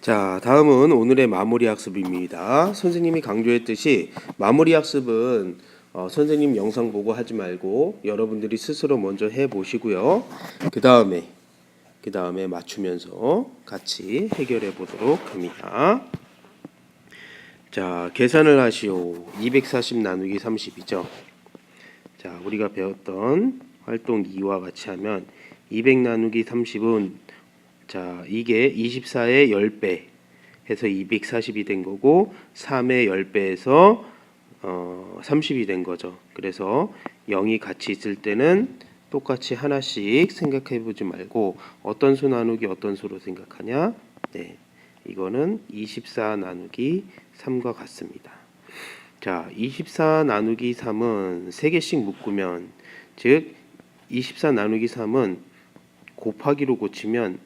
자, 다음은 오늘의 마무리 학습입니다. 선생님이 강조했듯이 마무리 학습은 어, 선생님 영상 보고 하지 말고 여러분들이 스스로 먼저 해 보시고요. 그 다음에 그 다음에 맞추면서 같이 해결해 보도록 합니다. 자, 계산을 하시오. 240 나누기 30이죠. 자, 우리가 배웠던 활동 2와 같이 하면 200 나누기 30은 자, 이게 24의 10배 해서 240이 된 거고 3의 10배에서 어, 30이 된 거죠. 그래서 0이 같이 있을 때는 똑같이 하나씩 생각해 보지 말고 어떤 수 나누기 어떤 수로 생각하냐? 네. 이거는 24 나누기 3과 같습니다. 자, 24 나누기 3은 세 개씩 묶으면 즉24 나누기 3은 곱하기로 고치면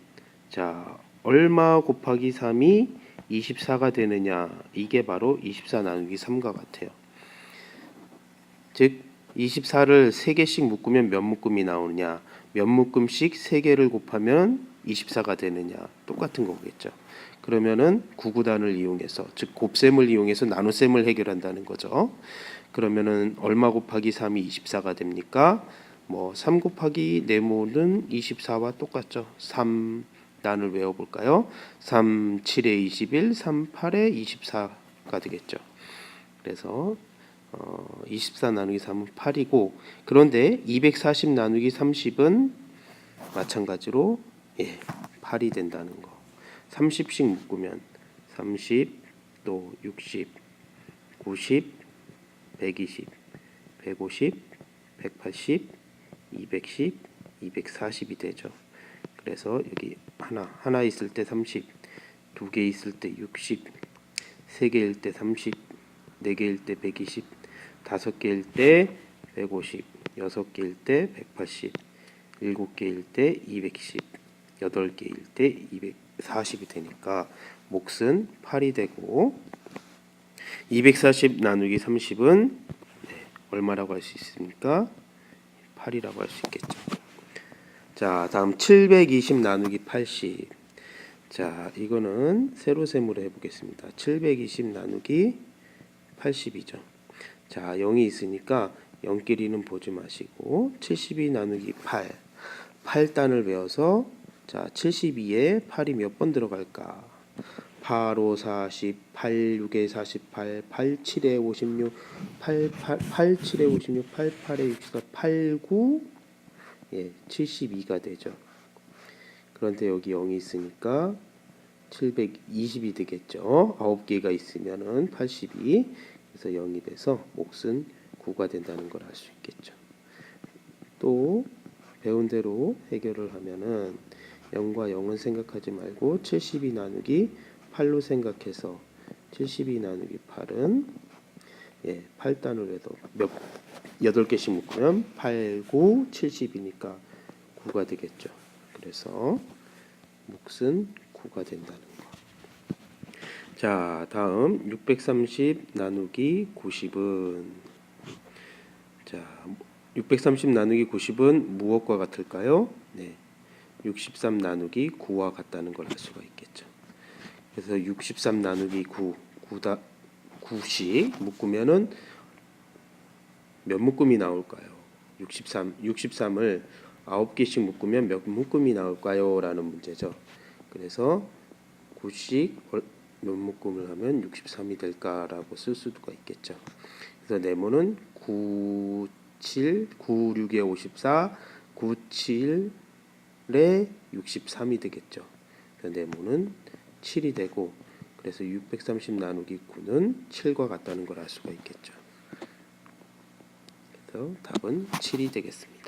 자, 얼마 곱하기 3이 24가 되느냐? 이게 바로 24 나누기 3과 같아요. 즉 24를 세 개씩 묶으면 몇 묶음이 나오느냐? 몇 묶음씩 세 개를 곱하면 24가 되느냐? 똑같은 거겠죠. 그러면은 구구단을 이용해서 즉 곱셈을 이용해서 나눗셈을 해결한다는 거죠. 그러면은 얼마 곱하기 3이 24가 됩니까? 뭐3 곱하기 네모는 24와 똑같죠. 3 단을 외워 볼까요? 3 7에 21, 3 8에 24가 되겠죠. 그래서 어, 24 나누기 3은 8이고 그런데 240 나누기 30은 마찬가지로 예, 8이 된다는 거. 30씩 묶으면 30, 또 60, 90, 120, 150, 180, 210, 240이 되죠. 그래서 여기 하나 하나 있을 때 30, 두 개 있을 때 60, 세 개일 때 30, 네 개일 때 120, 다섯 개일 때 150, 여섯 개일 때 180, 일곱 개일 때 210, 여덟 개일 때 240이 되니까 몫은 8이 되고 240 나누기 30은 네, 얼마라고 할 수 있습니까? 8이라고 할 수 있겠죠. 자, 다음 720 나누기 80. 자, 이거는 세로셈으로 해보겠습니다. 720 나누기 80이죠. 자, 0이 있으니까 0끼리는 보지 마시고 72 나누기 8. 8단을 외워서 자, 72에 8이 몇 번 들어갈까? 8, 5, 40, 8, 6에 48, 8, 7에 56, 8, 8, 8, 7에 56, 8, 8에 64, 8, 9, 예, 72가 되죠. 그런데 여기 0이 있으니까 720이 되겠죠. 9개가 있으면은 82. 그래서 0이 돼서 몫은 9가 된다는 걸 알 수 있겠죠. 또 배운 대로 해결을 하면은 0과 0은 생각하지 말고 72 나누기 8로 생각해서 72 나누기 8은 예, 8단을 해도 몇 8개씩 묶으면 8, 9, 70이니까 9가 되겠죠. 그래서 몫은 9가 된다는 거. 자, 다음 630 나누기 90은 자, 630 나누기 90은 무엇과 같을까요? 네. 63 나누기 9와 같다는 걸 알 수가 있겠죠. 그래서 63 나누기 9, 9다 9씩 묶으면은 몇 묶음이 나올까요? 63 63을 9개씩 묶으면 몇 묶음이 나올까요? 라는 문제죠. 그래서 9씩 몇 묶음을 하면 63이 될까라고 쓸 수가 있겠죠. 그래서 네모는 9 7 9 6에 54 9 7에 63이 되겠죠. 네모는 7이 되고 그래서 630 나누기 9는 7과 같다는 걸 알 수가 있겠죠. 답은 7이 되겠습니다.